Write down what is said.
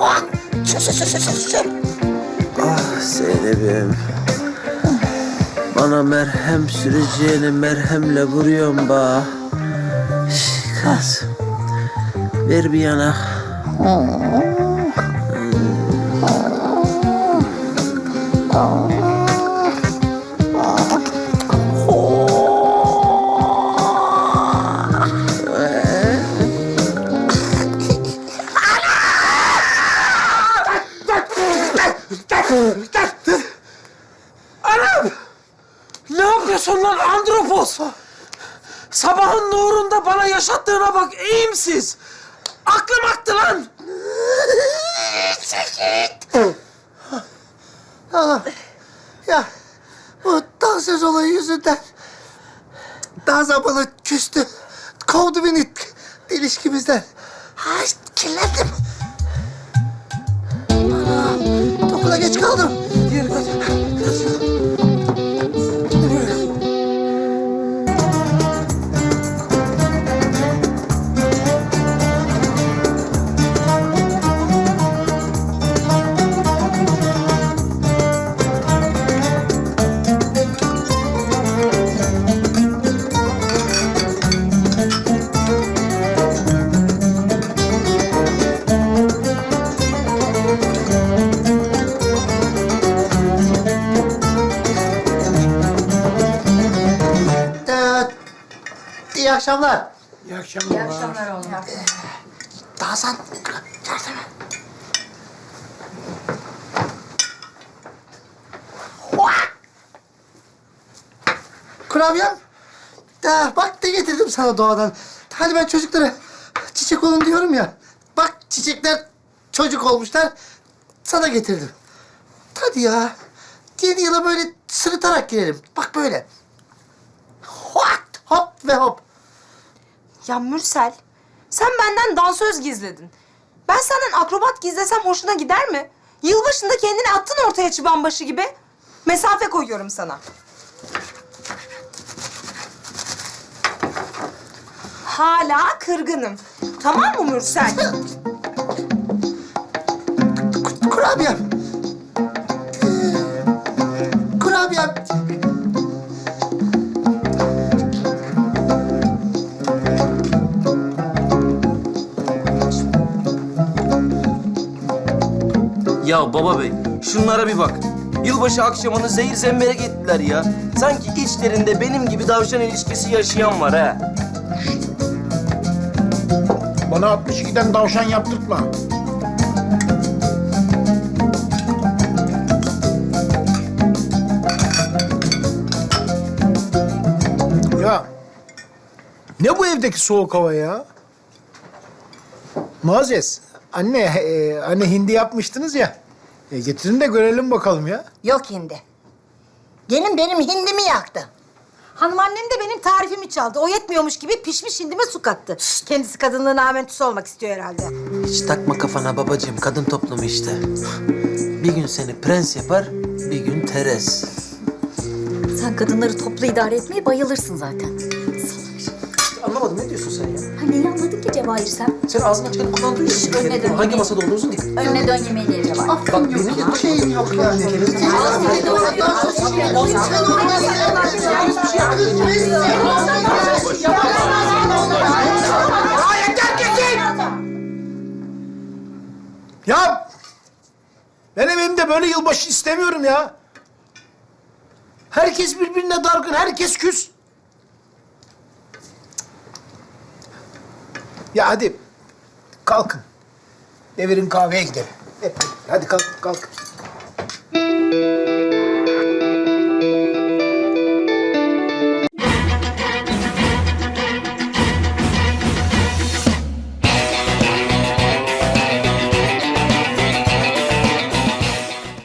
Ah, Sür sür sür sür sür. Ah Zeynep'im. Bana merhem süreceğini merhemle vuruyorsun ba. Kız. Ver bir yanak. Anam! Ne yapıyorsun lan andropos? Sabahın nurunda bana yaşattığına bak eğimsiz. Aklım aktı lan. Ah, ya bu dansöz olayı yüzünden Nazan bana küstü. Kovdu beni ilişkimizden. Ay kirlendim. Ana, okula geç kaldım. İyi akşamlar. İyi akşamlar. Nazan, yardım et. Kurabiyem. Ya bak ne getirdim sana doğadan. Hani ben çocuklara çiçek olun diyorum ya. Bak çiçekler çocuk olmuşlar. Sana getirdim. Hadi ya. Yeni yıla böyle sırıtarak girelim. Bak böyle. Hop, hop ve hop. Ya Mürsel, sen benden dansöz gizledin. Ben senden akrobat gizlesem hoşuna gider mi? Yılbaşında kendini attın ortaya çıban başı gibi. Mesafe koyuyorum sana. Hala kırgınım. Tamam mı Mürsel? Kurabiyem. Kurabiyem. Ya baba bey, şunlara bir bak. Yılbaşı akşamını zehir zemberek ettiler ya. Sanki içlerinde benim gibi davşan ilişkisi yaşayan var ha. Bana 62'den davşan yaptırtma. Ya ne bu evdeki soğuk hava ya? Muazzez, anne, e, anne hindi yapmıştınız ya. E, getirin de görelim bakalım ya. Yok hindi. Gelin benim hindimi yaktı. Hanım annem de benim tarifimi çaldı. O yetmiyormuş gibi pişmiş hindime su kattı. Kendisi kadınlığın amentüsü olmak istiyor herhalde. Hiç takma kafana babacığım, kadın toplumu işte. Bir gün seni prens yapar, bir gün Teres. Sen kadınları toplu idare etmeye bayılırsın zaten. Anlamadım. Ne diyorsun sen ya? Ha neyi anladın ki Cevahir sen? Sen ağzını açık kulağını duyuyorsun. önüne dön. Hangi masada olduğunuzu dik. Önüne dön yemeğini ye Cevahir. Bak benim Şeyim yok yani. Ya! Ben evimde böyle yılbaşı istemiyorum ya. Herkes birbirine dargın, herkes küs. Ya hadi kalkın. Devirin kahveye gidelim. Hep. Hadi kalk, kalk.